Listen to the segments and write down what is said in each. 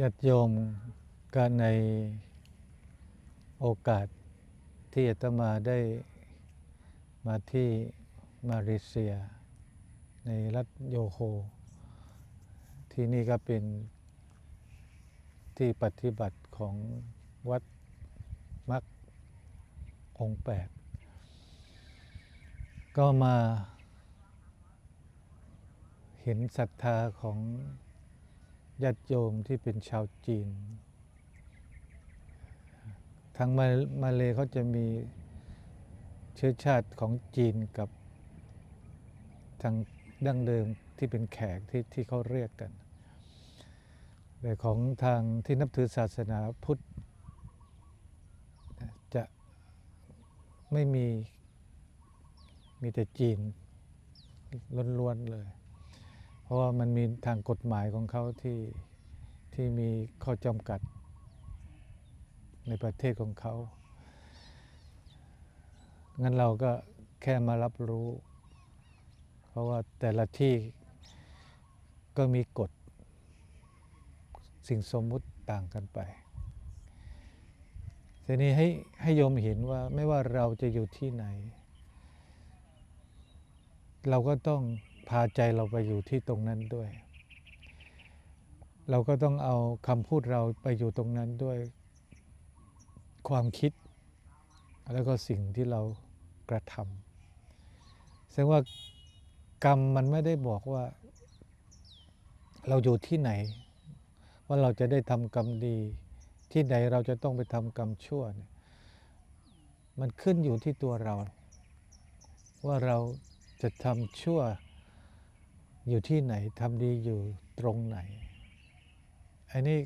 ญาติโยมก็ในโอกาสที่อาตมาได้มาที่มาเลเซีย ในรัฐโยโฮ ที่นี่ก็เป็นที่ปฏิบัติของวัดมักองแปด ก็มาเห็นศรัทธาของ ญาติโยมที่เป็นชาวจีน ทางมามาเลเขาจะมีเชื้อชาติของจีนกับทางดั้งเดิมที่เป็นแขกที่ที่เขาเรียกกัน แต่ของทางที่นับถือศาสนาพุทธจะไม่มีมีแต่จีนล้วนๆเลย เพราะว่ามันมีทางกฎหมายของเขาที่ที่มีข้อจำกัดในประเทศของเขา งั้นเราก็แค่มารับรู้ เพราะว่าแต่ละที่ก็มีกฎ สิ่งสมมุติต่างกันไปทีนี้ให้ให้โยมเห็นว่าไม่ว่าเราจะอยู่ที่ไหน เราก็ต้องาใจเราไปอยู่ที่ตรงนั้นด้วย เราก็ต้องเอาคำพูดเราไปอยู่ตรงนั้นด้วย ความคิด แล้วก็สิ่งที่เรากระทำแสดงว่ากรรมมันไม่ได้บอกว่า เราอยู่ที่ไหน ว่าเราจะได้ทำกรรมดี ที่ไหนเราจะต้องไปทำกรรมชั่วเนี่ยมันขึ้นอยู่ที่ตัวเรา ว่าเราจะทำชั่ว อยู่ที่ไหนทำดีอยู่ตรงไหน อันนี้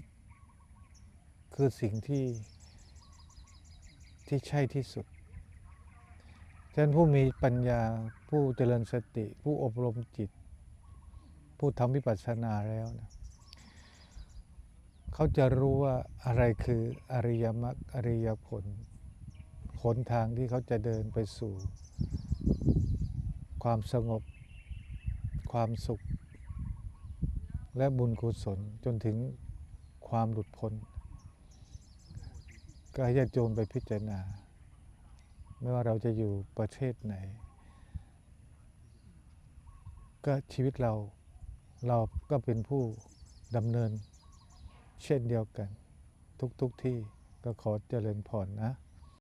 คือสิ่งที่ที่ใช่ที่สุดฉะนั้นผู้มีปัญญาผู้เจริญสติ ผู้อบรมจิต ผู้ทำวิปัสสนาแล้วนะเขาจะรู้ว่าอะไรคืออริยมรรคอริยผลหนทางที่เขาจะเดินไปสู่ ความสงบ ความสุข และบุญกุศลจนถึงความหลุดพ้น ก็ให้ญาติโยมไปพิจารณา ไม่ว่าเราจะอยู่ประเทศไหน ก็ชีวิตเราเราก็เป็นผู้ดำเนินเช่นเดียวกัน ทุกๆทที่ก็ขอเจริญพรนะ